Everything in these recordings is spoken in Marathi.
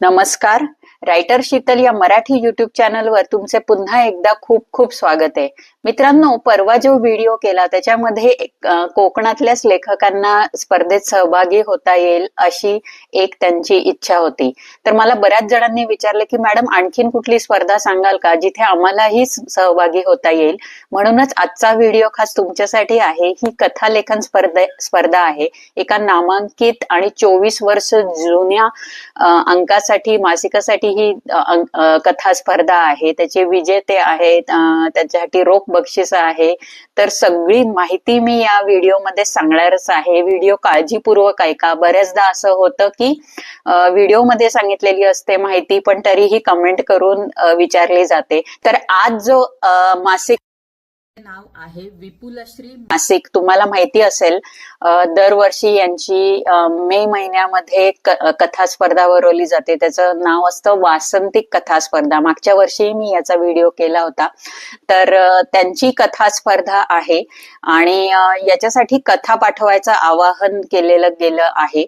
Namaskar. रायटर शीतल या मराठी युट्यूब चॅनलवर तुमचे पुन्हा एकदा खूप खूप स्वागत आहे. मित्रांनो परवा जो व्हिडिओ केला त्याच्यामध्ये कोकणातल्याच लेखकांना स्पर्धेत सहभागी होता येईल अशी एक त्यांची इच्छा होती. तर मला बऱ्याच जणांनी विचारलं की मॅडम आणखीन कुठली स्पर्धा सांगाल का जिथे आम्हालाही सहभागी होता येईल? म्हणूनच आजचा व्हिडिओ खास तुमच्यासाठी आहे. ही कथा लेखन स्पर्धा स्पर्धा आहे. एका नामांकित आणि चोवीस वर्ष जुन्या अंकासाठी मासिकासाठी ही कथा स्पर्धा आहे त्याचे विजेते आहेत त्याच्यासाठी रोख बक्षीस आहे तर सगळी माहिती मी या व्हिडिओमध्ये सांगणारच आहे. व्हिडिओ काळजीपूर्वक ऐका. बऱ्याचदा असं होतं की व्हिडिओमध्ये सांगितलेली असते माहिती पण तरीही कमेंट करून विचारली जाते. तर आज जो मासिक नाव आहे विपुलश्री मासिक. तुम्हाला माहिती असेल दरवर्षी यांची मे महिन्यामध्ये कथा स्पर्धा भरवली जाते. त्याचं नाव असतं वासंतिक कथा स्पर्धा मागच्या वर्षी मी याचा व्हिडिओ केला होता. तर त्यांची कथा स्पर्धा आहे आणि याच्यासाठी कथा पाठवायचं आवाहन केलेलं गेलं आहे.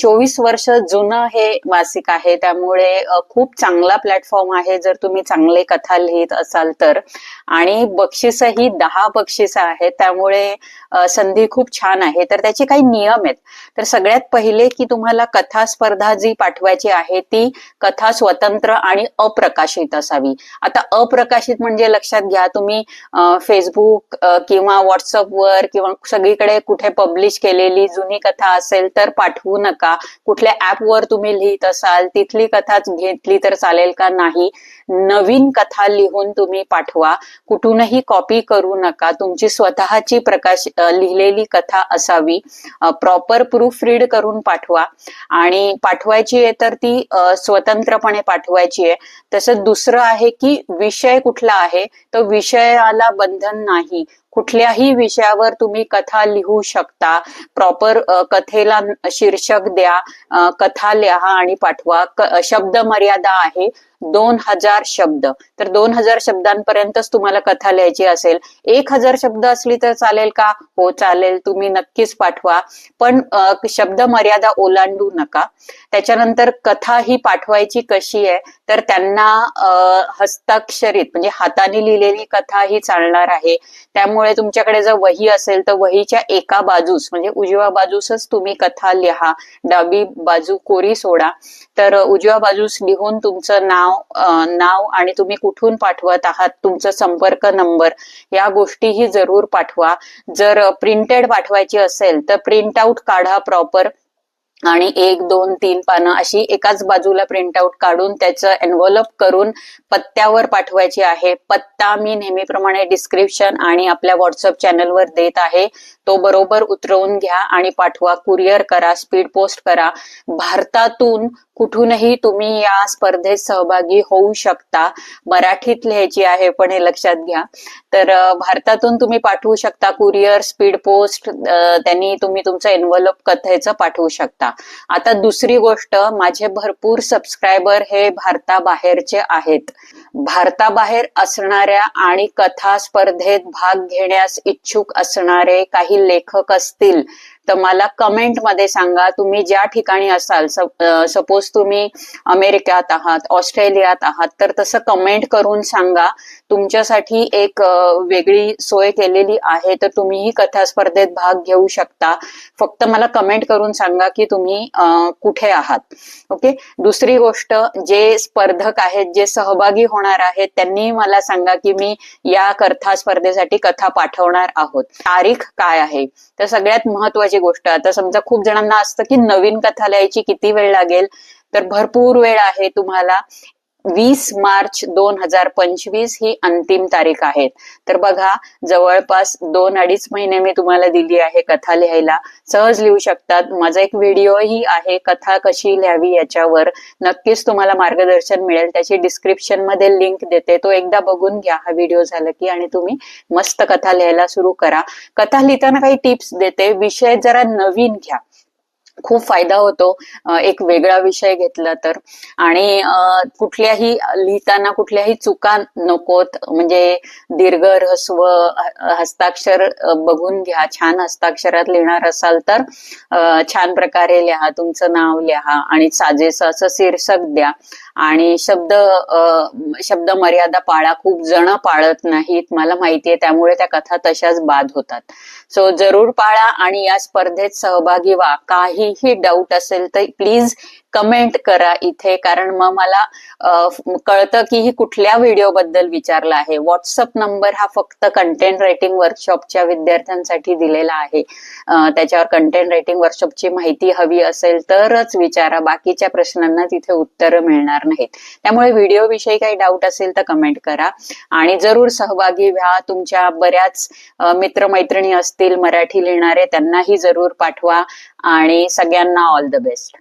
चोवीस वर्ष जुनं हे मासिक आहे. त्यामुळे खूप चांगला प्लॅटफॉर्म आहे. जर तुम्ही चांगले कथा लिहित असाल तर. आणि बक्षीस ही दहा बक्षीस आहेत त्यामुळे संधी खूप छान आहे. तर त्याचे काही नियम आहेत. तर सगळ्यात पहिले की तुम्हाला कथा स्पर्धा जी पाठवायची आहे ती कथा स्वतंत्र आणि अप्रकाशित असावी. आता अप्रकाशित म्हणजे लक्षात घ्या तुम्ही फेसबुक किंवा व्हॉट्सअपवर किंवा सगळीकडे कुठे पब्लिश केलेली जुनी कथा असेल तर पाठवू नका. कुठल्या ऍपवर तुम्ही लिहित असाल तिथली कथाच घेतली तर चालेल का नाही नवीन कथा लिहून तुम्ही पाठवा. कुठूनही कॉपी करू नका. तुमची स्वतःची प्रकाश लिहिलेली कथा असावी. प्रॉपर प्रूफ रीड करून पाठवा. आणि पाठवायची आहे तर ती स्वतंत्रपणे पाठवायची आहे. तसंच दुसरं आहे की विषय कुठला आहे? तो विषयाला बंधन नाही. कुठल्याही विषयावर तुम्ही कथा लिहू शकता. प्रॉपर कथेला शीर्षक द्या कथा लिहा आणि पाठवा. शब्द मर्यादा आहे दोन हजार शब्द. तर दोन हजार शब्दांपर्यंतच तुम्हाला कथा लिहायची असेल. एक हजार शब्द असली तर चालेल का? हो चालेल. तुम्ही नक्कीच पाठवा. पण शब्द मर्यादा ओलांडू नका. त्याच्यानंतर कथा ही पाठवायची कशी आहे? तर त्यांना हस्ताक्षरित म्हणजे हाताने लिहिलेली कथा ही चालणार आहे. त्यामुळे तुमच्याकडे जर वही असेल तर वहीच्या एका बाजूस म्हणजे उजव्या बाजूसच तुम्ही कथा लिहा डावी बाजू कोरी सोडा. तर उजव्या बाजूस लिहून तुमचं नाव नाव आणि तुम्ही कुठून पाठवत आहात तुमचा संपर्क नंबर या गोष्टीही जरूर पाठवा. जर प्रिंटेड पाठवायची असेल तर प्रिंट आउट काढा प्रॉपर आणि एक दोन तीन पानं अशी एकाच बाजूला प्रिंट आउट काढून त्याचं एनव्हलप करून पत्त्यावर पाठवायची आहे. पत्ता मी नेहमीप्रमाणे डिस्क्रिप्शन आणि आपल्या व्हॉट्सअप चॅनलवर देत आहे. तो बरोबर उतरवून घ्या आणि पाठवा. कुरिअर करा स्पीड पोस्ट करा. भारतातून कुठूनही तुम्ही या स्पर्धेत सहभागी होऊ शकता. मराठीत लिहायची आहे पण हे लक्षात घ्या. तर भारतातून तुम्ही पाठवू शकता. कुरिअर स्पीड पोस्ट त्यांनी तुम्ही तुमचं एनव्हलप कथेचं पाठवू शकता. आता दुसरी गोष्ट माझे भरपूर सबस्क्रायबर हे भारताबाहेरचे आहेत. भारताबाहेर असणाऱ्या आणि कथा स्पर्धेत भाग घेण्यास इच्छुक असणारे काही लेखक असतील तर मला कमेंटमध्ये सांगा. तुम्ही ज्या ठिकाणी असाल सपोज तुम्ही अमेरिकेत आहात ऑस्ट्रेलियात आहात तर तसं कमेंट करून सांगा. तुमच्यासाठी एक वेगळी सोय केलेली आहे तर तुम्हीही कथा स्पर्धेत भाग घेऊ शकता. फक्त मला कमेंट करून सांगा की तुम्ही कुठे आहात. ओके? दुसरी गोष्ट जे स्पर्धक आहेत जे सहभागी होणार आहेत. त्यांनी मला सांगा की मी या कथा स्पर्धेसाठी कथा पाठवणार आहोत. तारीख काय आहे? तर सगळ्यात महत्वाची गोष्ट आता समजा खूप जणांना असतं की नवीन कथा लिहायची किती वेळ लागेल? तर भरपूर वेळ आहे तुम्हाला. वीस मार्च दोन हजार पंचवीस ही अंतिम तारीख आहे. तर बघा जवळपास दोन अडीच महिने मी तुम्हाला दिली आहे कथा लिहायला. सहज लिहू शकतात. माझा एक व्हिडिओही आहे कथा कशी लिहावी याच्यावर. नक्कीच तुम्हाला मार्गदर्शन मिळेल. त्याची डिस्क्रिप्शनमध्ये लिंक देते. तो एकदा बघून घ्या. हा व्हिडिओ झाला की आणि तुम्ही मस्त कथा लिहायला सुरू करा. कथा लिहिताना काही टिप्स देते. विषय जरा नवीन घ्या. खूप फायदा होतो. एक वेगळा विषय घेतला तर. आणि कुठल्याही लिहिताना कुठल्याही चुका नकोत. म्हणजे दीर्घ ह्रस्व हस्ताक्षर बघून घ्या. छान हस्ताक्षरात लिहिणार असाल तर छान प्रकारे लिहा. तुमचं नाव लिहा. आणि साजेसं असं शीर्षक द्या. आणि शब्द शब्द मर्यादा पाळा. खूप जण पाळत नाहीत. मला माहितीये त्यामुळे त्या कथा तशाच बाद होतात. सो जरूर पाळा आणि या स्पर्धेत सहभागी व्हा. काहीही डाऊट असेल तर प्लीज कमेंट करा इथे. कारण मग मला कळतं की ही कुठल्या व्हिडिओ बद्दल विचारलं आहे. व्हॉट्सअप नंबर हा फक्त कंटेंट रायटिंग वर्कशॉपच्या विद्यार्थ्यांसाठी दिलेला आहे. त्याच्यावर कंटेंट रायटिंग वर्कशॉपची माहिती हवी असेल तरच विचारा. बाकीच्या प्रश्नांना तिथे उत्तरं मिळणार नाहीत. त्यामुळे व्हिडिओ विषयी काही डाऊट असेल तर कमेंट करा. आणि जरूर सहभागी व्हा. तुमच्या बऱ्याच मित्रमैत्रिणी असतील मराठी लिहिणारे त्यांनाही जरूर पाठवा. आणि again, all the best.